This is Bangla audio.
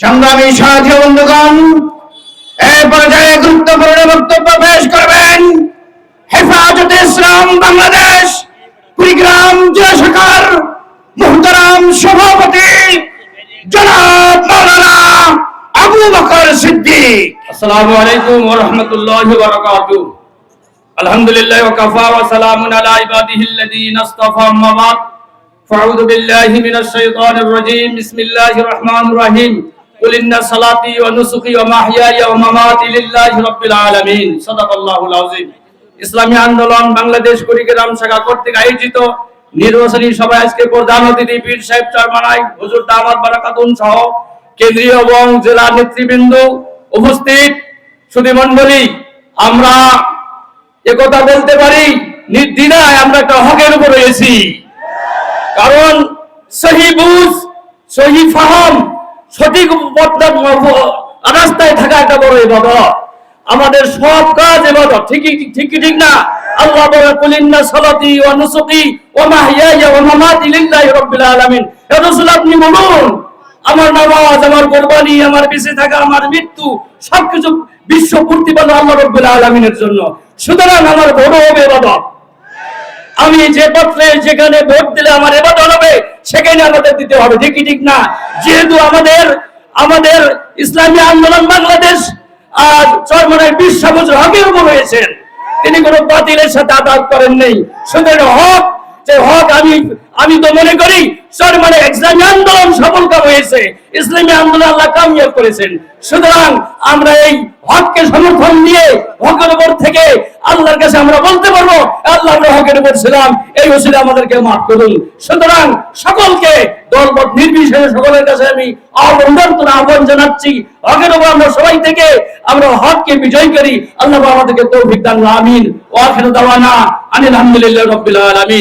সংগ্রামী সাথী বন্ধুগণ এ পর্যায়ে গুরুত্বপূর্ণ বক্তব্য পেশ করবেন হেফাজতে ইসলাম বাংলাদেশ, কুড়িগ্রাম জেলা শাখার মুহতারাম সভাপতি জনাব মাওলানা আবু বকর সিদ্দিক। আসসালামু আলাইকুম ওয়া রাহমাতুল্লাহি ওয়া ওয়া কাফা ওয়া সালামুন আলা আম্মা বাদ। ফাআউযু বিল্লাহি মিনাশ শাইতানির রাজীম। বিসমিল্লাহির قل إن صلاتي ونسكي ومحياي ومماتي لله رب العالمين صدق الله العظيم ইসলামী আন্দোলন বাংলাদেশ কুড়িগ্রাম শাখা কর্তৃক আয়োজিত নির্বাচনী সভায় আজকে প্রধান অতিথি পীর সাহেব চারমানাই হুজুর দামাত বারাকাতুন সহ কেন্দ্রীয় এবং জেলা নেতৃবৃন্দ উপস্থিত সুধী মন্ডলী আমরা একথা বলতে পারি নির্দ্বিধায় আমরা একটা হকের উপর রয়েছি কারণ সহি বুঝ সহি ফাহাম সঠিক পথ- রাস্তায় থাকা একটা বড় ইবাদত। আমাদের সব কাজ ইবাদত। ঠিকই ঠিক ঠিক না? আল্লাহ বলে, কুলিন্না নুসুকি রাব্বিল আলামিন। হে রাসূল, আপনি বলুন, আমার নামাজ, আমার কোরবানি, আমার বেঁচে থাকা, আমার মৃত্যু, সবকিছু বিশ্ব প্রতিপালক আল্লাহ রাব্বুল আলামিনের জন্য। সুতরাং আমার বড় হবে ইবাদত। আমি যে পত্রে, যেখানে ভোট দিলে আমার এবার হবে, সেখানে আমাদের দিতে হবে। ঠিক ঠিক না? যেহেতু আমাদের আমাদের ইসলামী আন্দোলন বাংলাদেশ আর চরমনের বিশ্ব বছর হকের উপর রয়েছেন তিনি কোনো বাতিলের সাথে আদাত করেন নেই। সুতরাং হক, যে হক আমি আমি তো মনে করি চরমনে ইসলামী আন্দোলন হয়েছে। ইসলামী আন্দোলন আল্লাহ কামিয়াব করেছেন। সুতরাং আমরা এই হককে সমর্থন দিয়ে, হকের উপর থেকে আল্লাহর কাছে আমরা বলতে পারব, আল্লাহ আমরা হকের উপর ছিলাম। এই ওসিলে আমাদেরকে মাফ করুন। সুতরাং সকলকে দলবট নির্বিশেষে সকলের কাছে আমি আহ্বান আহ্বান জানাচ্ছি। হকের আমরা সবাই থেকে আমরা হককে বিজয় করি। আল্লাহ আমাদেরকে তৌফিক দান, আমিন। ওয়াখির দাওয়ানা আনিল হামদুলিল্লাহ রাব্বিল আলামিন।